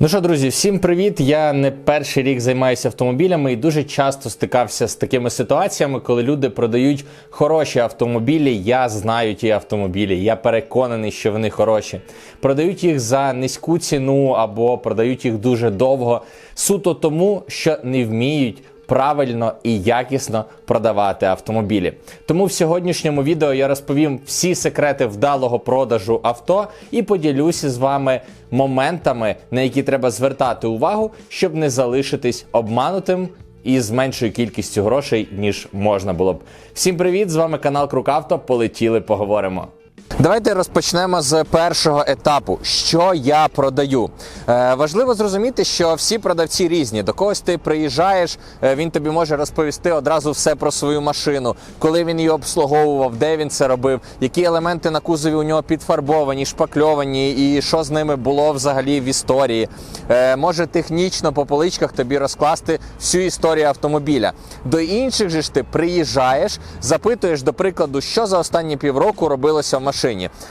Ну що, друзі, всім привіт! Я не перший рік займаюся автомобілями і дуже часто стикався з такими ситуаціями, коли люди продають хороші автомобілі. Я знаю ті автомобілі, я переконаний, що вони хороші. Продають їх за низьку ціну або продають їх дуже довго, суто тому, що не вміють правильно і якісно продавати автомобілі. Тому в сьогоднішньому відео я розповім всі секрети вдалого продажу авто і поділюся з вами моментами, на які треба звертати увагу, щоб не залишитись обманутим. І з меншою кількістю грошей, ніж можна було б. Всім привіт! З вами канал Крукавто. Полетіли, поговоримо. Давайте розпочнемо з першого етапу. Що я продаю? Е, важливо зрозуміти, що всі продавці різні. До когось ти приїжджаєш, е, він тобі може розповісти одразу все про свою машину, коли він її обслуговував, де він це робив, які елементи на кузові у нього підфарбовані, шпакльовані, і що з ними було взагалі в історії. Е, може технічно по поличках тобі розкласти всю історію автомобіля. До інших же ж ти приїжджаєш, запитуєш, до прикладу, що за останні півроку робилося в машині.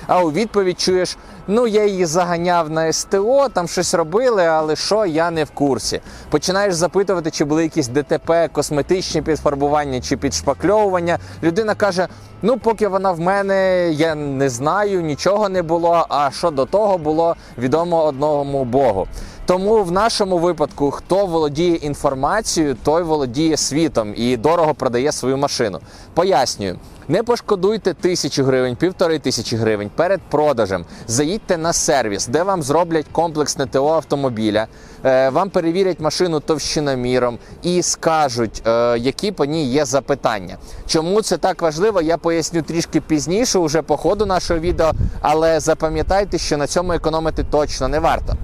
А у відповідь чуєш: ну я її заганяв на СТО, там щось робили, але що я не в курсі. Починаєш запитувати, чи були якісь ДТП, косметичні підфарбування чи підшпакльовування. Людина каже: ну, поки вона в мене, я не знаю, нічого не було. А що до того було відомо одному Богу. Тому в нашому випадку, хто володіє інформацією, той володіє світом і дорого продає свою машину. Пояснюю. Не пошкодуйте тисячу гривень, півтори тисячі гривень перед продажем. Заїдьте на сервіс, де вам зроблять комплексне ТО автомобіля, е, вам перевірять машину товщиноміром і скажуть, е, які по ній є запитання. Чому це так важливо, я поясню трішки пізніше, уже по ходу нашого відео. Але запам'ятайте, що на цьому економити точно не варто.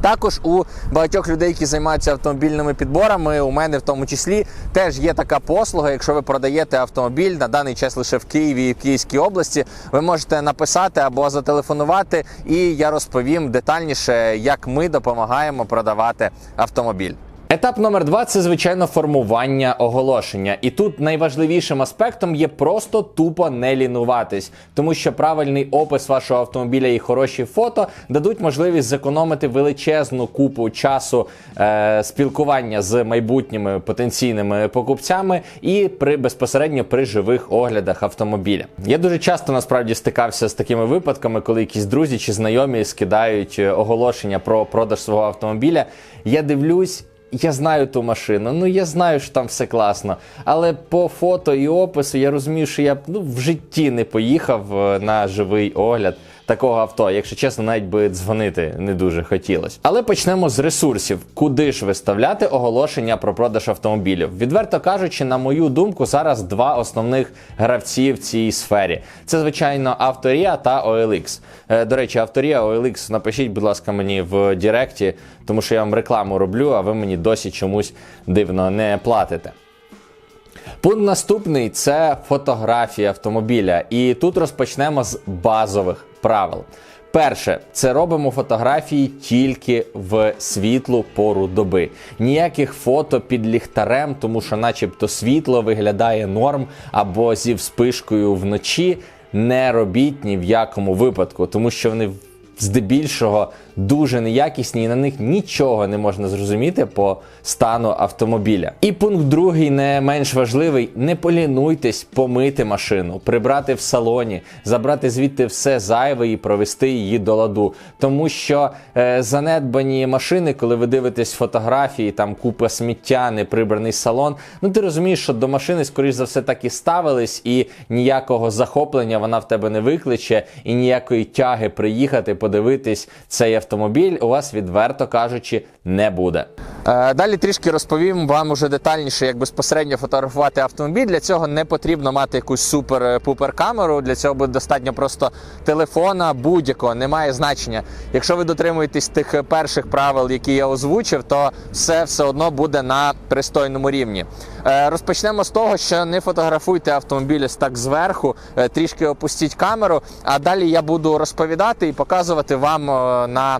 Також у багатьох людей, які займаються автомобільними підборами, у мене в тому числі теж є така послуга. Якщо ви продаєте автомобіль на даний час лише в Києві і в Київській області, ви можете написати або зателефонувати, і я розповім детальніше, як ми допомагаємо продавати автомобіль. Етап номер два це звичайно формування оголошення. І тут найважливішим аспектом є просто тупо не лінуватись, тому що правильний опис вашого автомобіля і хороші фото дадуть можливість зекономити величезну купу часу е, спілкування з майбутніми потенційними покупцями і при безпосередньо при живих оглядах автомобіля. Я дуже часто насправді стикався з такими випадками, коли якісь друзі чи знайомі скидають е, оголошення про продаж свого автомобіля. Я дивлюсь. Я знаю ту машину, ну я знаю, що там все класно. Але по фото і опису я розумію, що я ну, в житті не поїхав е, на живий огляд такого авто. Якщо чесно, навіть би дзвонити не дуже хотілося. Але почнемо з ресурсів. Куди ж виставляти оголошення про продаж автомобілів? Відверто кажучи, на мою думку, зараз два основних гравці в цій сфері. Це, звичайно, Авторія та OLX. Е, До речі, Авторія, OLX, напишіть, будь ласка, мені в Директі, тому що я вам рекламу роблю, а ви мені досі чомусь дивно не платите. Пункт наступний це фотографія автомобіля. І тут розпочнемо з базових правил. Перше, це робимо фотографії тільки в світлу пору доби. Ніяких фото під ліхтарем, тому що, начебто, світло виглядає норм або зі вспишкою вночі. Не робіть ні в якому випадку, тому що вони здебільшого дуже неякісні, і на них нічого не можна зрозуміти по стану автомобіля. І пункт другий, не менш важливий: не полінуйтесь помити машину, прибрати в салоні, забрати звідти все зайве і провести її до ладу. Тому що е, занедбані машини, коли ви дивитесь фотографії, там купа сміття, неприбраний салон. Ну ти розумієш, що до машини, скоріш за все, так і ставились, і ніякого захоплення вона в тебе не викличе, і ніякої тяги приїхати, подивитись цей автомобіль у вас, відверто кажучи, не буде. Е, Далі трішки розповім вам уже детальніше, як безпосередньо фотографувати автомобіль. Для цього не потрібно мати якусь супер-пупер камеру. Для цього буде достатньо просто телефона будь-якого, немає значення. Якщо ви дотримуєтесь тих перших правил, які я озвучив, то все все одно буде на пристойному рівні. Е, Розпочнемо з того, що не фотографуйте автомобіль так зверху, е, трішки опустіть камеру, а далі я буду розповідати і показувати вам е, на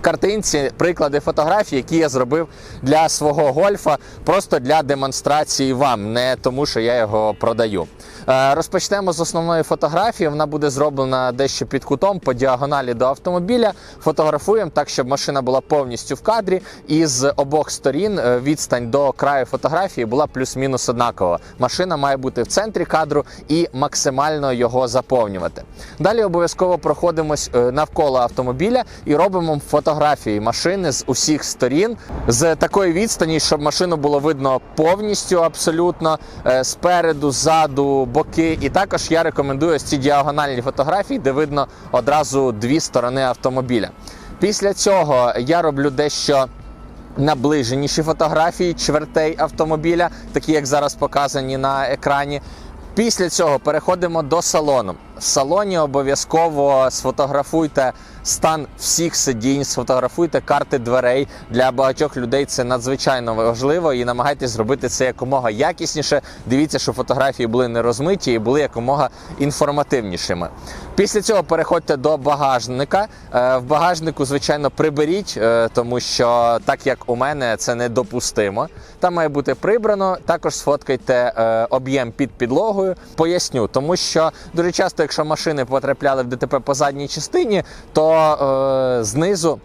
картинці приклади фотографій, які я зробив для свого гольфа, просто для демонстрації вам, не тому, що я його продаю. Е, Розпочнемо з основної фотографії. Вона буде зроблена дещо під кутом по діагоналі до автомобіля. Фотографуємо так, щоб машина була повністю в кадрі, і з обох сторін е, відстань до краю фотографії була плюс-мінус однакова. Машина має бути в центрі кадру і максимально його заповнювати. Далі обов'язково проходимось е, навколо автомобіля і робимо фотографії машини з усіх сторін з такої відстані, щоб машину було видно повністю абсолютно спереду, ззаду, боки. І також я рекомендую ось ці діагональні фотографії, де видно одразу дві сторони автомобіля. Після цього я роблю дещо наближеніші фотографії чвертей автомобіля, такі як зараз показані на екрані. Після цього переходимо до салону. В салоні обов'язково сфотографуйте стан всіх сидінь, сфотографуйте карти дверей. Для багатьох людей це надзвичайно важливо і намагайтесь зробити це якомога якісніше. Дивіться, щоб фотографії були не розмиті і були якомога інформативнішими. Після цього переходьте до багажника. Е, В багажнику, звичайно, приберіть, е, тому що так як у мене це недопустимо. Там має бути прибрано. Також сфоткайте е, об'єм під підлогою. Поясню, тому що дуже часто, якщо машини потрапляли в ДТП по задній частині, то е, знизу.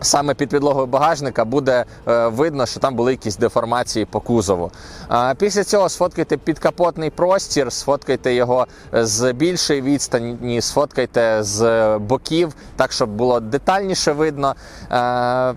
Саме під підлогою багажника буде е, видно, що там були якісь деформації по кузову. А після цього сфоткайте підкапотний простір, сфоткайте його з більшої відстані, сфоткайте з боків, так щоб було детальніше видно. Е,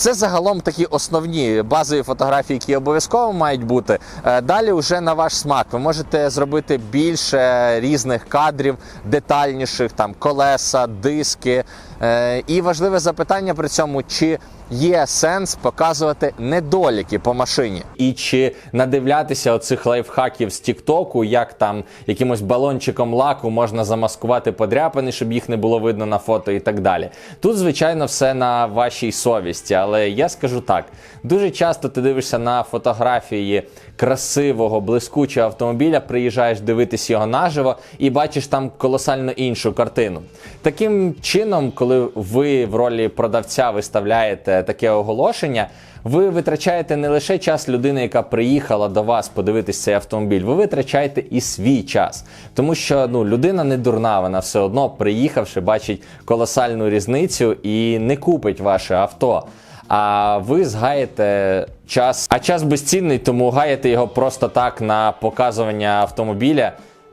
це загалом такі основні базові фотографії, які обов'язково мають бути. Е, Далі вже на ваш смак. Ви можете зробити більше різних кадрів, детальніших, там колеса, диски. Е, І важливе запитання при цьому, чи є сенс показувати недоліки по машині. І чи надивлятися оцих лайфхаків з Тіктоку, як там якимось балончиком лаку можна замаскувати подряпини, щоб їх не було видно на фото і так далі. Тут, звичайно, все на вашій совісті, але я скажу так: дуже часто ти дивишся на фотографії красивого, блискучого автомобіля, приїжджаєш дивитись його наживо і бачиш там колосально іншу картину. Таким чином, коли ви в ролі продавця виставляєте таке оголошення. Ви витрачаєте не лише час людини, яка приїхала до вас подивитись цей автомобіль, ви витрачаєте і свій час. Тому що ну, людина не дурна, вона все одно, приїхавши, бачить колосальну різницю і не купить ваше авто. А ви згаєте час, а час безцінний, тому гаєте його просто так на показування автомобіля.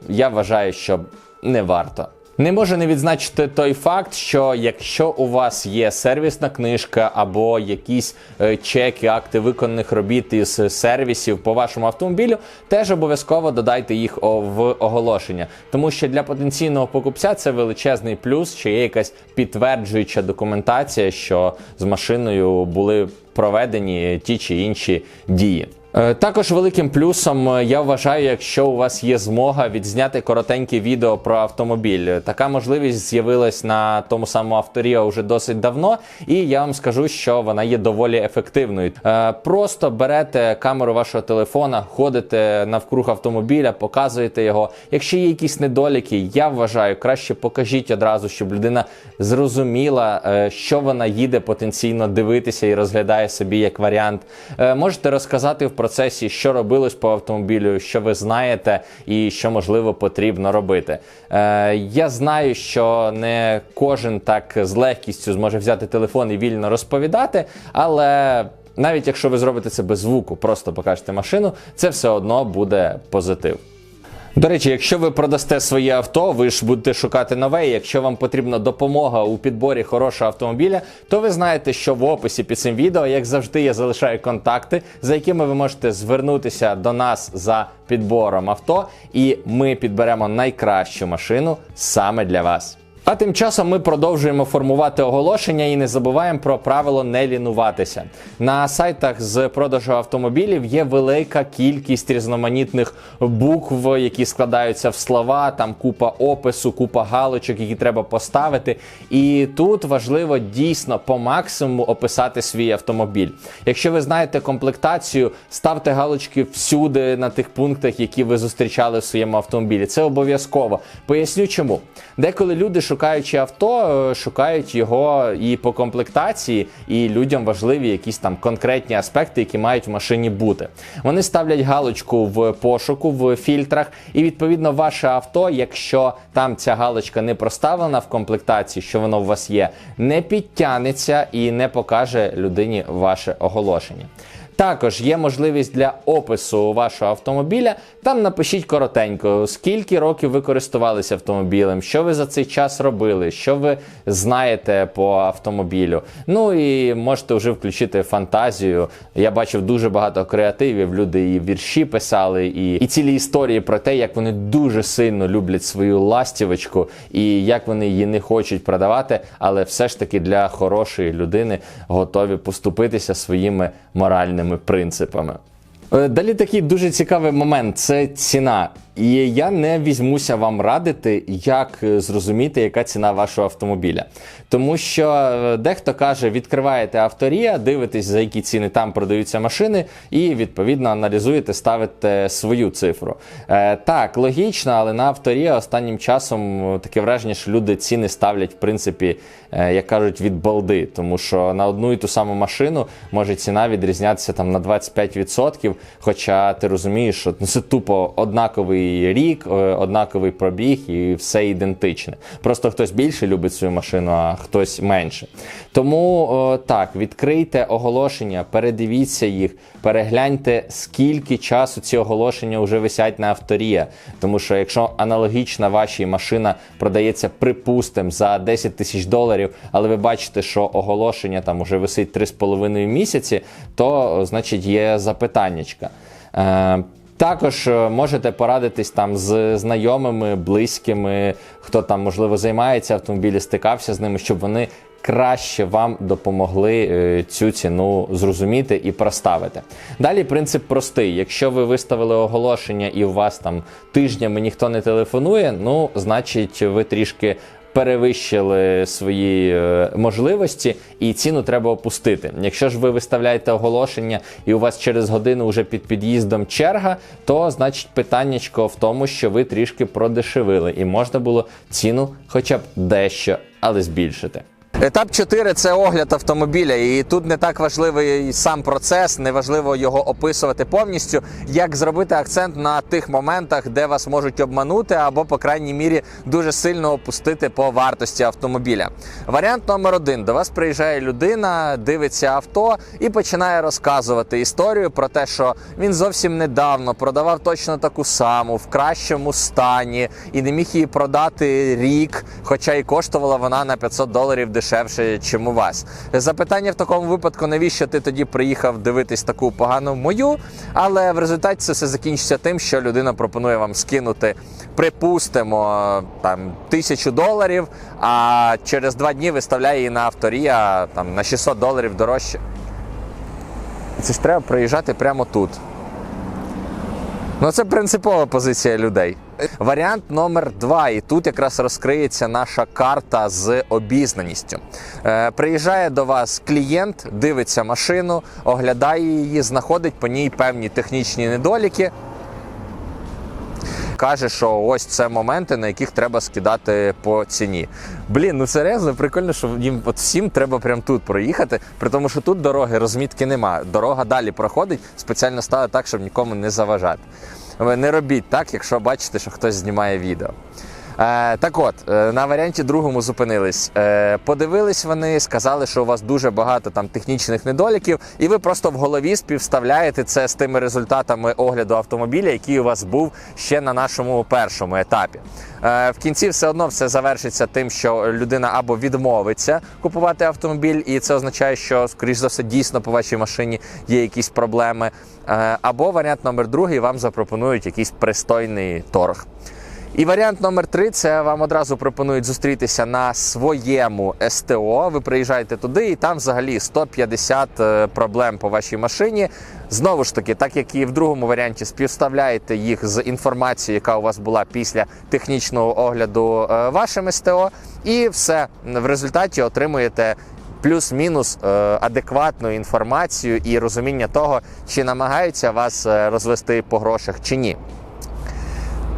Я вважаю, що не варто. Не можу не відзначити той факт, що якщо у вас є сервісна книжка або якісь е, чеки, акти виконаних робіт із сервісів по вашому автомобілю, теж обов'язково додайте їх в оголошення, тому що для потенційного покупця це величезний плюс, що є якась підтверджуюча документація, що з машиною були проведені ті чи інші дії. Е, Також великим плюсом е, я вважаю, якщо у вас є змога відзняти коротеньке відео про автомобіль. Така можливість з'явилась на тому самому авторіо вже досить давно, і я вам скажу, що вона є доволі ефективною. Е, Просто берете камеру вашого телефона, ходите навкруг автомобіля, показуєте його. Якщо є якісь недоліки, я вважаю, краще покажіть одразу, щоб людина зрозуміла, що вона їде потенційно дивитися і розглядає собі як варіант. Можете розказати в процесі, що робилось по автомобілю, що ви знаєте, і що можливо потрібно робити. Е, Я знаю, що не кожен так з легкістю зможе взяти телефон і вільно розповідати, але. Навіть якщо ви зробите це без звуку, просто покажете машину, це все одно буде позитив. До речі, якщо ви продасте своє авто, ви ж будете шукати нове. Якщо вам потрібна допомога у підборі хорошого автомобіля, то ви знаєте, що в описі під цим відео, як завжди, я залишаю контакти, за якими ви можете звернутися до нас за підбором авто, і ми підберемо найкращу машину саме для вас. А тим часом ми продовжуємо формувати оголошення і не забуваємо про правило не лінуватися. На сайтах з продажу автомобілів є велика кількість різноманітних букв, які складаються в слова, там купа опису, купа галочок, які треба поставити. І тут важливо дійсно по максимуму описати свій автомобіль. Якщо ви знаєте комплектацію, ставте галочки всюди на тих пунктах, які ви зустрічали в своєму автомобілі. Це обов'язково. Поясню чому. Деколи люди шукають шукаючи авто, е, шукають його і по комплектації, і людям важливі якісь там конкретні аспекти, які мають в машині бути. Вони ставлять галочку в пошуку в фільтрах, і відповідно ваше авто, якщо там ця галочка не проставлена в комплектації, що воно у вас є, не підтягнеться і не покаже людині ваше оголошення. Також є можливість для опису вашого автомобіля. Там напишіть коротенько, скільки років ви користувалися автомобілем, що ви за цей час робили, що ви знаєте по автомобілю. Ну і можете вже включити фантазію. Я бачив дуже багато креативів. Люди і вірші писали, і, і цілі історії про те, як вони дуже сильно люблять свою ластівочку і як вони її не хочуть продавати, але все ж таки для хорошої людини готові поступитися своїми моральними принципами. Е, Далі такий дуже цікавий момент це ціна. І я не візьмуся вам радити, як е, зрозуміти, яка ціна вашого автомобіля. Тому що е, дехто каже, відкриваєте авторія, дивитесь, за які ціни там продаються машини, і відповідно аналізуєте, ставите свою цифру. Е, так, логічно, але на авторія останнім часом е, таке враження, що люди ціни ставлять, в принципі, е, як кажуть, від балди. Тому що на одну і ту саму машину може ціна відрізнятися там на 25%. Хоча ти розумієш, що це тупо однаковий рік, е, однаковий пробіг і все ідентичне. Просто хтось більше любить свою машину, а хтось менше. Тому так, відкрийте оголошення, передивіться їх, перегляньте, скільки часу ці оголошення вже висять на авторія. Тому що якщо аналогічна вашій машина продається, припустимо, за 10 тисяч доларів, але ви бачите, що оголошення там уже висить 3,5 місяці, то значить є запитаннячка. Також е, можете порадитись там з знайомими, близькими, хто там можливо займається автомобілі, стикався з ними, щоб вони краще вам допомогли е, цю ціну зрозуміти і проставити. Далі принцип простий: якщо ви виставили оголошення і у вас там тижнями ніхто не телефонує, ну значить ви трішки перевищили свої е, можливості, і ціну треба опустити. Якщо ж ви виставляєте оголошення і у вас через годину вже під під'їздом черга, то значить питаннячко в тому, що ви трішки продешевили, і можна було ціну хоча б дещо, але збільшити. Етап 4 – це огляд автомобіля, і тут не так важливий сам процес, не важливо його описувати повністю, як зробити акцент на тих моментах, де вас можуть обманути, або, по крайній мірі, дуже сильно опустити по вартості автомобіля. Варіант номер один: до вас приїжджає людина, дивиться авто і починає розказувати історію про те, що він зовсім недавно продавав точно таку саму в кращому стані і не міг її продати рік, хоча і коштувала вона на 500 доларів дешевше, чим у вас. Запитання в такому випадку, навіщо ти тоді приїхав дивитись таку погану мою? Але в результаті це все закінчиться тим, що людина пропонує вам скинути, припустимо, там тисячу доларів, а через два дні виставляє її на авторія там на 600 доларів дорожче. Це ж треба приїжджати прямо тут. Ну, це принципова позиція людей. Варіант номер два, і тут якраз розкриється наша карта з обізнаністю. Е, приїжджає до вас клієнт, дивиться машину, оглядає її, знаходить по ній певні технічні недоліки. Каже, що ось це моменти, на яких треба скидати по ціні. Блін, ну серйозно, прикольно, що їм от всім треба прямо тут проїхати, при тому, що тут дороги розмітки нема. Дорога далі проходить, спеціально стали так, щоб нікому не заважати. Ви не робіть так, якщо бачите, що хтось знімає відео. Е, так от, е, на варіанті другому зупинились. Е, подивились вони, сказали, що у вас дуже багато там технічних недоліків, і ви просто в голові співставляєте це з тими результатами огляду автомобіля, який у вас був ще на нашому першому етапі. В кінці все одно все завершиться тим, що людина або відмовиться купувати автомобіль, і це означає, що, скоріш за все, дійсно по вашій машині є якісь проблеми. Або варіант номер другий вам запропонують якийсь пристойний торг. І варіант номер три це вам одразу пропонують зустрітися на своєму СТО. Ви приїжджаєте туди, і там взагалі 150 е, проблем по вашій машині. Знову ж таки, так як і в другому варіанті, співставляєте їх з інформацією, яка у вас була після технічного огляду е, вашим СТО, і все в результаті отримуєте. Плюс-мінус е, адекватну інформацію і розуміння того, чи намагаються вас розвести по грошах чи ні.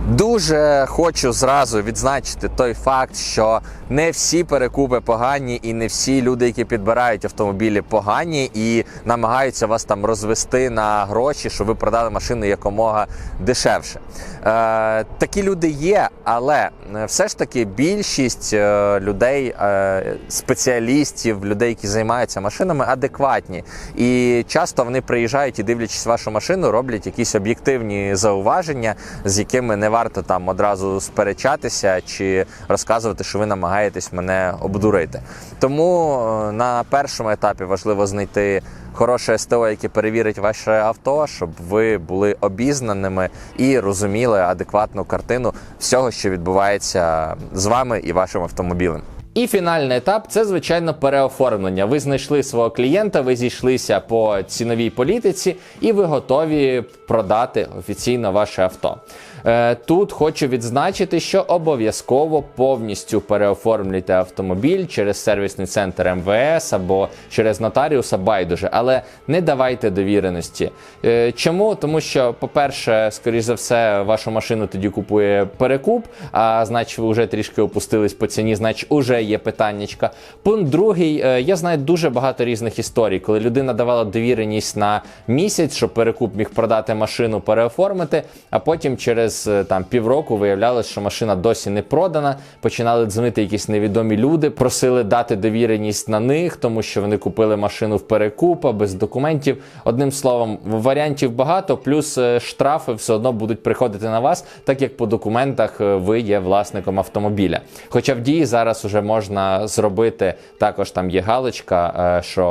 Дуже хочу зразу відзначити той факт, що не всі перекупи погані, і не всі люди, які підбирають автомобілі, погані і намагаються вас там розвести на гроші, щоб ви продали машину якомога дешевше. Е, такі люди є, але е, все ж таки більшість е, людей, е, спеціалістів, людей, які займаються машинами, адекватні. І часто вони приїжджають і дивлячись вашу машину, роблять якісь об'єктивні зауваження, з якими не варто там одразу сперечатися чи розказувати, що ви намагаєтесь мене обдурити. Тому е, на першому етапі важливо знайти хороше СТО, яке перевірить ваше авто, щоб ви були обізнаними і розуміли адекватну картину всього, що відбувається з вами і вашим автомобілем. І фінальний етап це звичайно переоформлення. Ви знайшли свого клієнта, ви зійшлися по ціновій політиці, і ви готові продати офіційно ваше авто. Е, Тут хочу відзначити, що обов'язково повністю переоформлюйте автомобіль через сервісний центр МВС або через нотаріуса байдуже, але не давайте довіреності. Е, Чому? Тому що, по-перше, скоріш за все, вашу машину тоді купує перекуп, а значить, ви вже трішки опустились по ціні, значить, уже є питаннячка. Пункт другий, е, я знаю дуже багато різних історій, коли людина давала довіреність на місяць, щоб перекуп міг продати машину, переоформити, а потім через е, там півроку виявлялось, що машина досі не продана. Починали дзвонити якісь невідомі люди, просили дати довіреність на них, тому що вони купили машину в перекупа без документів. Одним словом, варіантів багато, плюс е, штрафи все одно будуть приходити на вас, так як по документах е, ви є власником автомобіля. Хоча в дії зараз уже можна зробити також там є галочка, що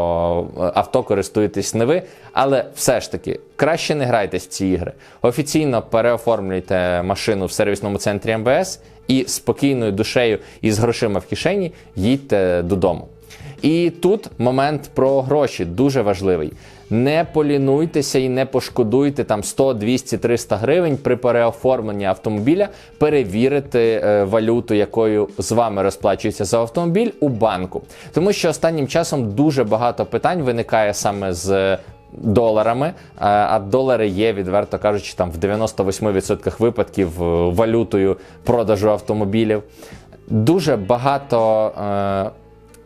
авто користуєтесь не ви, але все ж таки краще не грайтесь в ці ігри. Офіційно переоформлюйте машину в сервісному центрі МВС і спокійною душею і з грошима в кишені їдьте додому. І тут момент про гроші дуже важливий. Не полінуйтеся і не пошкодуйте там 100, 200, 300 гривень при переоформленні автомобіля, перевірити е, валюту, якою з вами розплачується за автомобіль у банку. Тому що останнім часом дуже багато питань виникає саме з. Доларами, е, а долари є, відверто кажучи, там в 98% випадків е, валютою продажу автомобілів. Дуже багато е,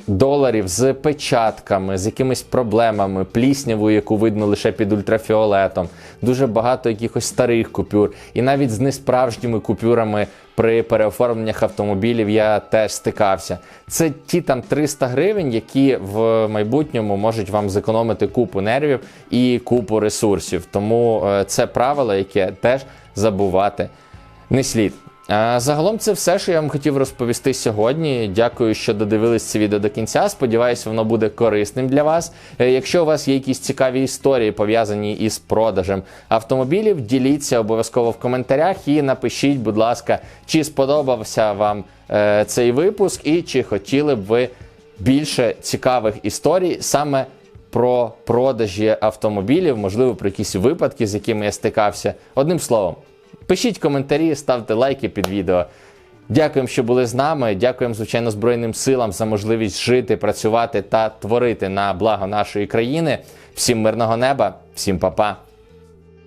доларів з печатками, з якимись проблемами, пліснявою, яку видно лише під ультрафіолетом, дуже багато якихось старих купюр, і навіть з несправжніми купюрами при переоформленнях автомобілів я теж стикався. Це ті там 300 гривень, які в майбутньому можуть вам зекономити купу нервів і купу ресурсів. Тому е, це правило, яке теж забувати не слід. Загалом це все, що я вам хотів розповісти сьогодні. Дякую, що додивились це відео до кінця. Сподіваюся, воно буде корисним для вас. Е, Якщо у вас є якісь цікаві історії пов'язані із продажем автомобілів, діліться обов'язково в коментарях і напишіть, будь ласка, чи сподобався вам е, цей випуск, і чи хотіли б ви більше цікавих історій саме про продажі автомобілів, можливо, про якісь випадки, з якими я стикався. Одним словом. Пишіть коментарі, ставте лайки під відео. Дякуємо, що були з нами. Дякуємо, звичайно, Збройним силам за можливість жити, працювати та творити на благо нашої країни. Всім мирного неба, всім па-па.